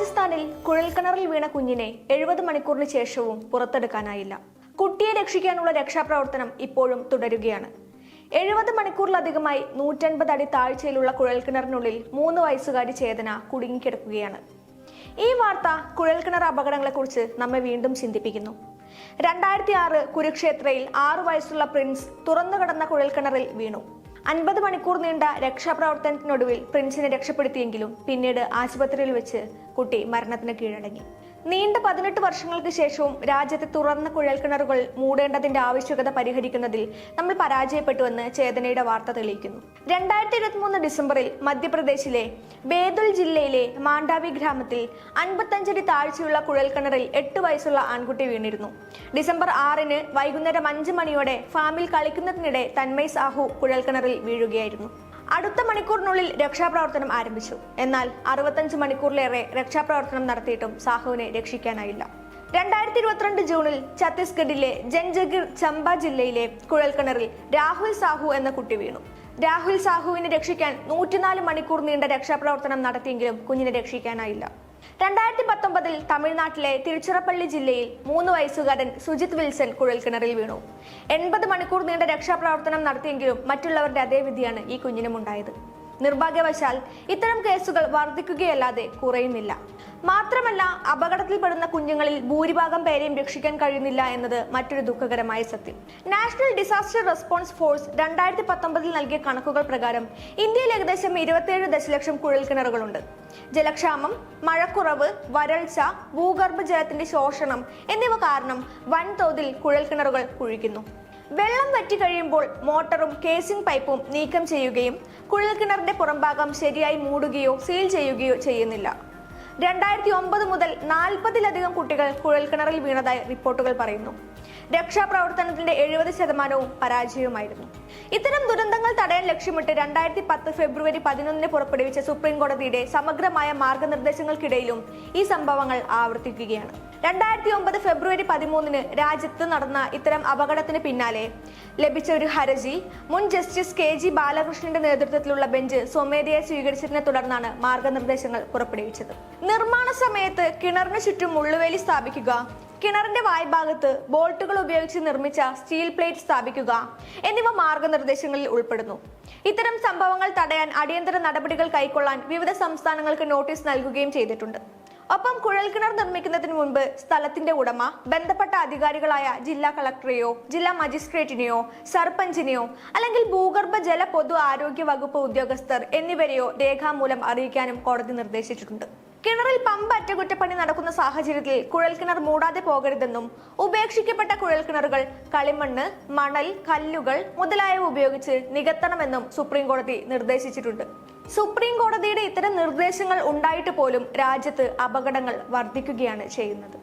രാജസ്ഥാനിൽ കുഴൽക്കിണറിൽ വീണ കുഞ്ഞിനെ എഴുപത് മണിക്കൂറിന് ശേഷവും പുറത്തെടുക്കാനായില്ല. കുട്ടിയെ രക്ഷിക്കാനുള്ള രക്ഷാപ്രവർത്തനം ഇപ്പോഴും തുടരുകയാണ്. എഴുപത് മണിക്കൂറിലധികമായി നൂറ്റൻപത് അടി താഴ്ചയിലുള്ള കുഴൽക്കിണറിനുള്ളിൽ മൂന്ന് വയസ്സുകാരി ചേതന കുടുങ്ങിക്കിടക്കുകയാണ്. ഈ വാർത്ത കുഴൽക്കിണർ അപകടങ്ങളെക്കുറിച്ച് നമ്മെ വീണ്ടും ചിന്തിപ്പിക്കുന്നു. രണ്ടായിരത്തി ആറ് കുരുക്ഷേത്രയിൽ ആറു വയസ്സുള്ള പ്രിൻസ് തുറന്നു കടന്ന കുഴൽക്കിണറിൽ വീണു. അൻപത് മണിക്കൂർ നീണ്ട രക്ഷാപ്രവർത്തനത്തിനൊടുവിൽ പ്രിൻസിനെ രക്ഷപ്പെടുത്തിയെങ്കിലും പിന്നീട് ആശുപത്രിയിൽ വെച്ച് കുട്ടി മരണത്തിന് കീഴടങ്ങി. നീണ്ട പതിനെട്ട് വർഷങ്ങൾക്ക് ശേഷവും രാജ്യത്തെ തുറന്ന കുഴൽക്കിണറുകൾ മൂടേണ്ടതിന്റെ ആവശ്യകത പരിഹരിക്കുന്നതിൽ നമ്മൾ പരാജയപ്പെട്ടുവെന്ന് ചേതനയുടെ വാർത്ത തെളിയിക്കുന്നു. രണ്ടായിരത്തി ഇരുപത്തിമൂന്ന് ഡിസംബറിൽ മധ്യപ്രദേശിലെ ബേതുൽ ജില്ലയിലെ മാണ്ടാവി ഗ്രാമത്തിൽ അൻപത്തഞ്ചടി താഴ്ചയുള്ള കുഴൽക്കിണറിൽ എട്ട് വയസ്സുള്ള ആൺകുട്ടി വീണിരുന്നു. ഡിസംബർ ആറിന് വൈകുന്നേരം അഞ്ച് മണിയോടെ ഫാമിൽ കളിക്കുന്നതിനിടെ തന്മയ് സാഹു കുഴൽക്കിണറിൽ വീഴുകയായിരുന്നു. അടുത്ത മണിക്കൂറിനുള്ളിൽ രക്ഷാപ്രവർത്തനം ആരംഭിച്ചു. എന്നാൽ അറുപത്തഞ്ച് മണിക്കൂറിലേറെ രക്ഷാപ്രവർത്തനം നടത്തിയിട്ടും സാഹുവിനെ രക്ഷിക്കാനായില്ല. രണ്ടായിരത്തി ഇരുപത്തിരണ്ട് ജൂണിൽ ഛത്തീസ്ഗഡിലെ ജൻജഗിർ ചമ്പ ജില്ലയിലെ കുഴൽക്കിണറിൽ രാഹുൽ സാഹു എന്ന കുട്ടി വീണു. രാഹുൽ സാഹുവിനെ രക്ഷിക്കാൻ നൂറ്റിനാല് മണിക്കൂർ നീണ്ട രക്ഷാപ്രവർത്തനം നടത്തിയെങ്കിലും കുഞ്ഞിനെ രക്ഷിക്കാനായില്ല. രണ്ടായിരത്തി പത്തൊമ്പതിൽ തമിഴ്നാട്ടിലെ തിരുച്ചിറപ്പള്ളി ജില്ലയിൽ മൂന്ന് വയസ്സുകാരൻ സുജിത് വിൽസൺ കുഴൽക്കിണറിൽ വീണു. എൺപത് മണിക്കൂർ നീണ്ട രക്ഷാപ്രവർത്തനം നടത്തിയെങ്കിലും മറ്റുള്ളവരുടെ അതേ വിധിയാണ് ഈ കുഞ്ഞിനും ഉണ്ടായത് നിർഭാഗ്യവശാൽ ഇത്തരം കേസുകൾ വർദ്ധിക്കുകയല്ലാതെ കുറയുന്നില്ല. മാത്രമല്ല അപകടത്തിൽപ്പെടുന്ന കുഞ്ഞുങ്ങളിൽ ഭൂരിഭാഗം പേരെയും രക്ഷിക്കാൻ കഴിയുന്നില്ല എന്നത് മറ്റൊരു ദുഃഖകരമായ സത്യം. നാഷണൽ ഡിസാസ്റ്റർ റെസ്പോൺസ് ഫോഴ്സ് രണ്ടായിരത്തി പത്തൊമ്പതിൽ നൽകിയ കണക്കുകൾ പ്രകാരം ഇന്ത്യയിൽ ഏകദേശം ഇരുപത്തിയേഴ് ദശലക്ഷം കുഴൽക്കിണറുകളുണ്ട്. ജലക്ഷാമം മഴക്കുറവ് വരൾച്ച ഭൂഗർഭജലത്തിന്റെ ശോഷണം എന്നിവ കാരണം വൻതോതിൽ കുഴൽക്കിണറുകൾ കുഴിക്കുന്നു. വെള്ളം വറ്റി കഴിയുമ്പോൾ മോട്ടറും കേസിംഗ് പൈപ്പും നീക്കം ചെയ്യുകയും കുഴൽക്കിണറിന്റെ പുറംഭാഗം ശരിയായി മൂടുകയോ സീൽ ചെയ്യുകയോ ചെയ്യുന്നില്ല. രണ്ടായിരത്തി ഒമ്പത് മുതൽ നാൽപ്പതിലധികം കുട്ടികൾ കുഴൽക്കിണറിൽ വീണതായി റിപ്പോർട്ടുകൾ പറയുന്നു. രക്ഷാപ്രവർത്തനത്തിന്റെ എഴുപത് ശതമാനവും പരാജയവുമായിരുന്നു. ഇത്തരം ദുരന്തങ്ങൾ തടയാൻ ലക്ഷ്യമിട്ട് രണ്ടായിരത്തി പത്ത് ഫെബ്രുവരി പതിനൊന്നിന് പുറപ്പെടുവിച്ച സുപ്രീം കോടതിയുടെ സമഗ്രമായ മാർഗനിർദ്ദേശങ്ങൾക്കിടയിലും ഈ സംഭവങ്ങൾ ആവർത്തിക്കുകയാണ്. രണ്ടായിരത്തി ഒമ്പത് ഫെബ്രുവരി പതിമൂന്നിന് രാജ്യത്ത് നടന്ന ഇത്തരം അപകടത്തിന് പിന്നാലെ ലഭിച്ച ഒരു ഹർജി മുൻ ജസ്റ്റിസ് കെ ജി ബാലകൃഷ്ണന്റെ നേതൃത്വത്തിലുള്ള ബെഞ്ച് സ്വമേധയെ സ്വീകരിച്ചതിനെ തുടർന്നാണ് മാർഗനിർദ്ദേശങ്ങൾ പുറപ്പെടുവിച്ചത്. നിർമ്മാണ സമയത്ത് കിണറിന് ചുറ്റും മുള്ളുവേലി സ്ഥാപിക്കുക കിണറിന്റെ വായ്ഭാഗത്ത് ബോൾട്ടുകൾ ഉപയോഗിച്ച് നിർമ്മിച്ച സ്റ്റീൽ പ്ലേറ്റ് സ്ഥാപിക്കുക എന്നിവ മാർഗനിർദ്ദേശങ്ങളിൽ ഉൾപ്പെടുന്നു. ഇത്തരം സംഭവങ്ങൾ തടയാൻ അടിയന്തര നടപടികൾ കൈക്കൊള്ളാൻ വിവിധ സംസ്ഥാനങ്ങൾക്ക് നോട്ടീസ് നൽകുകയും ചെയ്തിട്ടുണ്ട്. ഒപ്പം കുഴൽക്കിണർ നിർമ്മിക്കുന്നതിന് മുൻപ് സ്ഥലത്തിന്റെ ഉടമ ബന്ധപ്പെട്ട അധികാരികളായ ജില്ലാ കളക്ടറെയോ ജില്ലാ മജിസ്ട്രേറ്റിനെയോ സർപഞ്ചിനെയോ അല്ലെങ്കിൽ ഭൂഗർഭ ജല പൊതു ആരോഗ്യ വകുപ്പ് ഉദ്യോഗസ്ഥർ എന്നിവരെയോ രേഖാമൂലം അറിയിക്കാനും കോടതി നിർദ്ദേശിച്ചിട്ടുണ്ട്. കിണറിൽ പമ്പ് അറ്റകുറ്റപ്പണി നടക്കുന്ന സാഹചര്യത്തിൽ കുഴൽക്കിണർ മൂടാതെ പോകരുതെന്നും ഉപേക്ഷിക്കപ്പെട്ട കുഴൽക്കിണറുകൾ കളിമണ്ണ് മണൽ കല്ലുകൾ മുതലായവ ഉപയോഗിച്ച് നികത്തണമെന്നും സുപ്രീം കോടതി നിർദ്ദേശിച്ചിട്ടുണ്ട്. സുപ്രീം കോടതിയുടെ ഇത്തരം നിർദ്ദേശങ്ങൾ ഉണ്ടായിട്ട് പോലും രാജ്യത്ത് അപകടങ്ങൾ വർദ്ധിക്കുകയാണ് ചെയ്യുന്നത്.